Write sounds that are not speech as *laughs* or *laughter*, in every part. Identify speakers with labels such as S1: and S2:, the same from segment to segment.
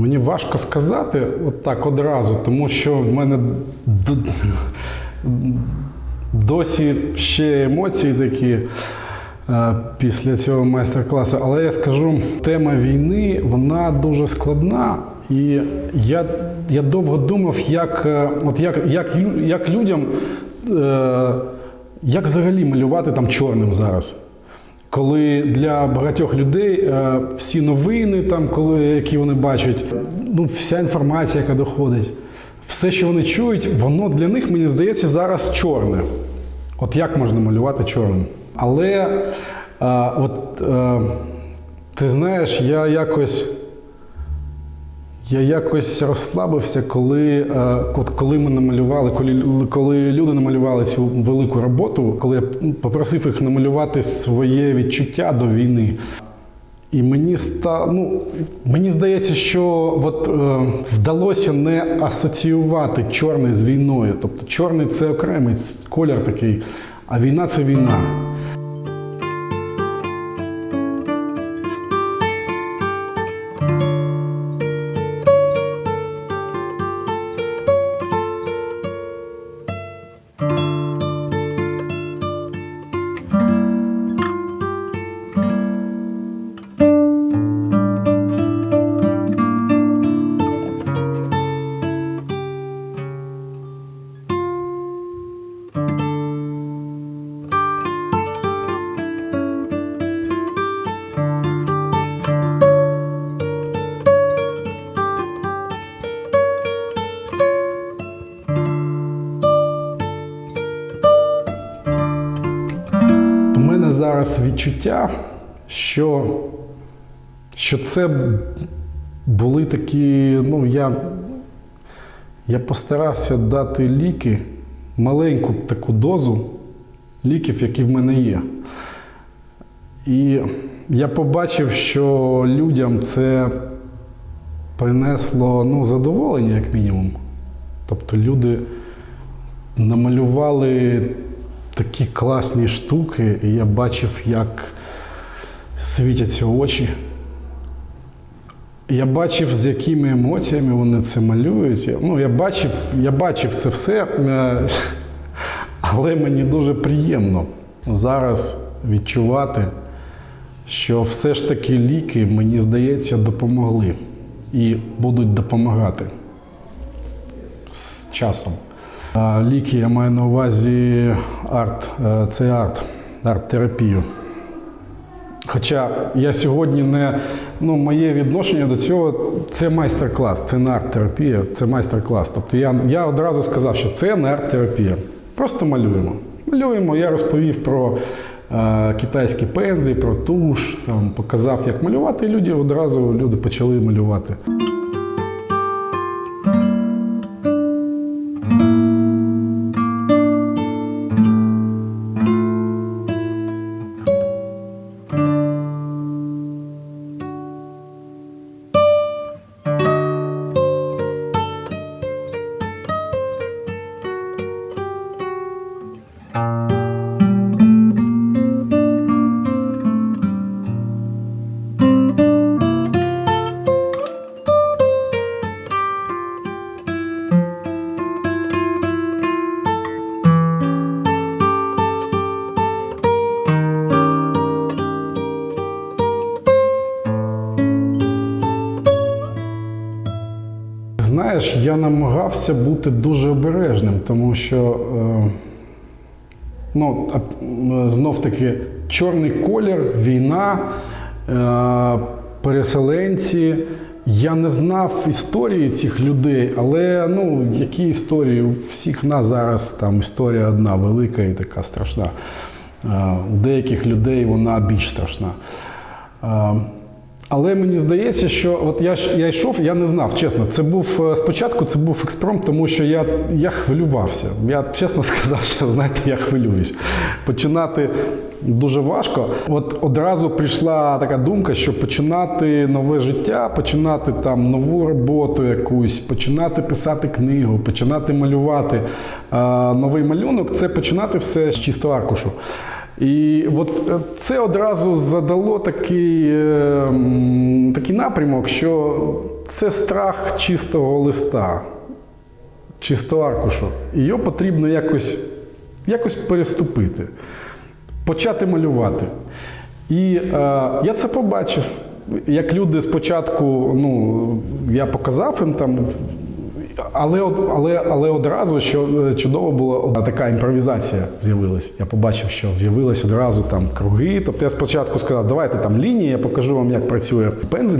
S1: Мені важко сказати от так одразу, тому що в мене досі ще емоції такі е, після цього майстер-класу. Але я скажу, тема війни вона дуже складна. І я, я довго думав, як, е, от як, як, як людям, е, як взагалі малювати там чорним зараз. Коли для багатьох людей е, всі новини, там, коли, які вони бачать, ну, вся інформація, яка доходить, все, що вони чують, воно для них, мені здається, зараз чорне. От як можна малювати чорним? Але е, от, е, ти знаєш, я якось. Я якось розслабився, коли, е, коли ми намалювали, коли, коли люди намалювали цю велику роботу, коли я попросив їх намалювати своє відчуття до війни. І мені ста, ну, мені здається, що от, е, вдалося не асоціювати чорний з війною. Тобто чорний це окремий колір такий, а війна це війна. Зараз відчуття, що, що це були такі, ну, я, я постарався дати ліки, маленьку таку дозу ліків, які в мене є. І я побачив, що людям це принесло ну, задоволення, як мінімум. Тобто люди намалювали такі класні штуки, і я бачив, як світяться очі. Я бачив, з якими емоціями вони це малюють. Ну, я бачив, я бачив це все, е, але мені дуже приємно зараз відчувати, що все ж таки ліки, мені здається, допомогли і будуть допомагати з часом. Ліки я маю на увазі арт, е, це арт, арт-терапію. Хоча я сьогодні не ну, моє відношення до цього це майстер-клас, це не арт-терапія, це майстер-клас. Тобто я, я одразу сказав, що це не арт-терапія. Просто малюємо. Малюємо, я розповів про е, китайські пензлі, про туш, там, показав, як малювати, і люди одразу люди почали малювати. Знаєш, я намагався бути дуже обережним, тому що е, ну, знов таки чорний колір, війна, е, переселенці. Я не знав історії цих людей, але ну, які історії? У всіх нас зараз там історія одна велика і така страшна. Е, У деяких людей вона більш страшна. Але мені здається, що от я ж я йшов, я не знав, чесно. Це був е, спочатку, це був експромт, тому що я, я хвилювався. Я чесно *laughs* сказав, що знаєте, я хвилююсь. Починати дуже важко. От одразу прийшла така думка, що починати нове життя, починати там нову роботу якусь, починати писати книгу, починати малювати новий малюнок це починати все з чистого аркушу. І от е, це одразу задало такий, е, такий напрямок, що це страх чистого листа, чистого аркушу. І його потрібно якось, якось переступити, почати малювати. І е, я це побачив. Як люди спочатку, ну, я показав їм там, але, але, але одразу, що е, чудово було, така імпровізація з'явилась. Я побачив, що з'явились одразу там круги. Тобто я спочатку сказав, давайте там лінії, я покажу вам, як працює пензель.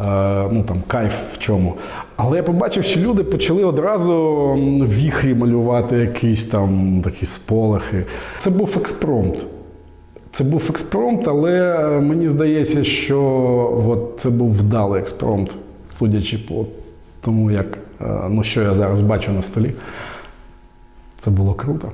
S1: Е, ну там кайф в чому. Але я побачив, що люди почали одразу віхрі малювати якісь там такі сполохи. Це був експромт. Це був експромт, але е, мені здається, що от це був вдалий експромт, судячи по тому, як, ну, що я зараз бачу на столі. Це було круто.